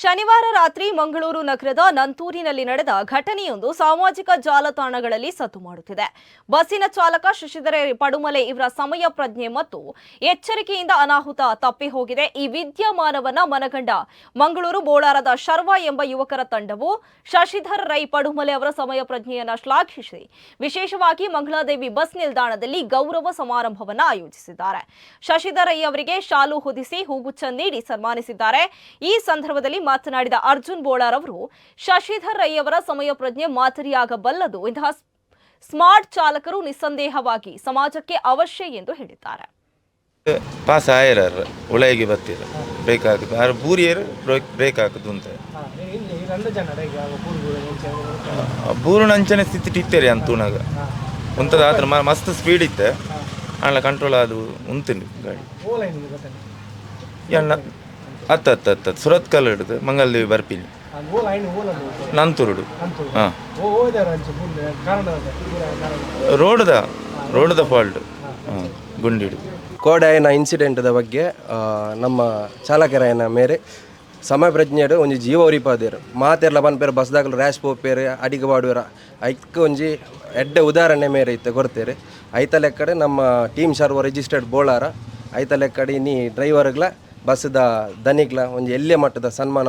ಶನಿವಾರ ರಾತ್ರಿ ಮಂಗಳೂರು ನಗರದ ನಂತೂರಿನಲ್ಲಿ ನಡೆದ ಘಟನೆಯೊಂದು ಸಾಮಾಜಿಕ ಜಾಲತಾಣಗಳಲ್ಲಿ ಸದ್ದು ಮಾಡುತ್ತಿದೆ. ಬಸ್ಸಿನ ಚಾಲಕ ಶಶಿಧರ ಪಡುಮಲೆ ಇವರ ಸಮಯ ಪ್ರಜ್ಞೆ ಮತ್ತು ಎಚ್ಚರಿಕೆಯಿಂದ ಅನಾಹುತ ತಪ್ಪಿ ಹೋಗಿದೆ. ಈ ವಿದ್ಯಮಾನವನ್ನ ಮನಗಂಡ ಮಂಗಳೂರು ಬೋಳಾರದ ಶರ್ವ ಎಂಬ ಯುವಕರ ತಂಡವು ಶಶಿಧರ್ ರೈ ಪಡುಮಲೆ ಅವರ ಸಮಯ ಪ್ರಜ್ಞೆಯನ್ನ ಶ್ಲಾಘಿಸಿ, ವಿಶೇಷವಾಗಿ ಮಂಗಳಾದೇವಿ ಬಸ್ ನಿಲ್ದಾಣದಲ್ಲಿ ಗೌರವ ಸಮಾರಂಭವನ್ನ ಆಯೋಜಿಸಿದ್ದಾರೆ. ಶಶಿಧರ್ ರೈ ಅವರಿಗೆ ಶಾಲು ಹೊದಿಸಿ ಹೂಗುಚ್ಚ ನೀಡಿ ಸನ್ಮಾನಿಸಿದ್ದಾರೆ. ಈ ಸಂದರ್ಭದಲ್ಲಿ ಮಾತನಾಡಿದ ಅರ್ಜುನ್ ಬೋಳಾರ್ ಅವರು ಶಶಿಧರ್ ರೈ ಅವರ ಸಮಯ ಪ್ರಜ್ಞೆ ಮಾದರಿಯಾಗಬಲ್ಲದು. ಇಂತಹ ಸ್ಮಾರ್ಟ್ ಚಾಲಕರು ನಿಸ್ಸಂದೇಹವಾಗಿ ಸಮಾಜಕ್ಕೆ ಅವಶ್ಯ ಎಂದು ಹೇಳಿದ್ದಾರೆ. ಪಾಸ್ ಆಯರ ಒಳಗೆ ಬರ್ತೀರ ಬ್ರೇಕ್ ಹಾಕುದು ಆರು ಬೂರಿಯರು ಬ್ರೇಕ್ ಬ್ರೇಕ್ ಹಾಕುದು ಅಂತ ಬೂರು ನಂಚನೆ ಸ್ಥಿತಿ ಇತ್ತೇರಿ ಅಂತ ಉಣಾಗ ಆದ್ರೆ ಮ- ಮಸ್ತ್ ಸ್ಪೀಡ್ ಇತ್ತೆ. ಆಳ ಕಂಟ್ರೋಲ್ ಅದು ಉಂತಿನಿ ಗಾಡಿ ಓಲ ಎಣ್ಣ ಹತ್ತು ಹತ್ತು ಹತ್ತು ಸುರತ್ ಸುರತ್ಕಲ್ ಹಿಡಿದು ಐನು ಓಲದು ನಂತುರುಡು. ಅಂತು ಹಾಂ. ರೋಡ್ದ ರೋಡ್ದ ಫಾಲ್ಟ್. ಹಾಂ ಗುಂಡಿಡು. ಕೋಡಾಯನ ಇನ್ಸಿಡೆಂಟ್ದ ಬಗ್ಗೆ ನಮ್ಮ ಚಾಲಕರಾಯನ ಮೇರೆ ಸಮಯ ಪ್ರಜ್ಞೆಡು ಒಂಜಿ ಜೀವ ಉರಿಪಾದೇರು ಮಾತೆರ್ಲ ಬಸ್ ಬಸ್ದಾಗಲು ರ್ಯಾಶ್ ಪೋಪೇರು ಅಡಿಗೆ ಬಾಡುವರ ಐಕ್ ಒಂಜಿ ಎಡ್ಡೆ ಉದಾಹರಣೆ ಮೇರೆ ಇತ್ತೆ ಕೊಡ್ತೇರಿ ಐತ ಲೆಕ್ಕಡೆ ನಮ್ಮ ಟೀಮ್ ಸರ್ವ ರಿಜಿಸ್ಟರ್ಡ್ ಬೋಳಾರ. ಐತ ಲೆಕ್ಕಡೆ ನೀ ಡ್ರೈವರ್ಗ್ಲ ಬಸ್ದ ದನಿಗ್ಲ ಒಂದು ಎಲ್ಲೆ ಮಟ್ಟದ ಸನ್ಮಾನ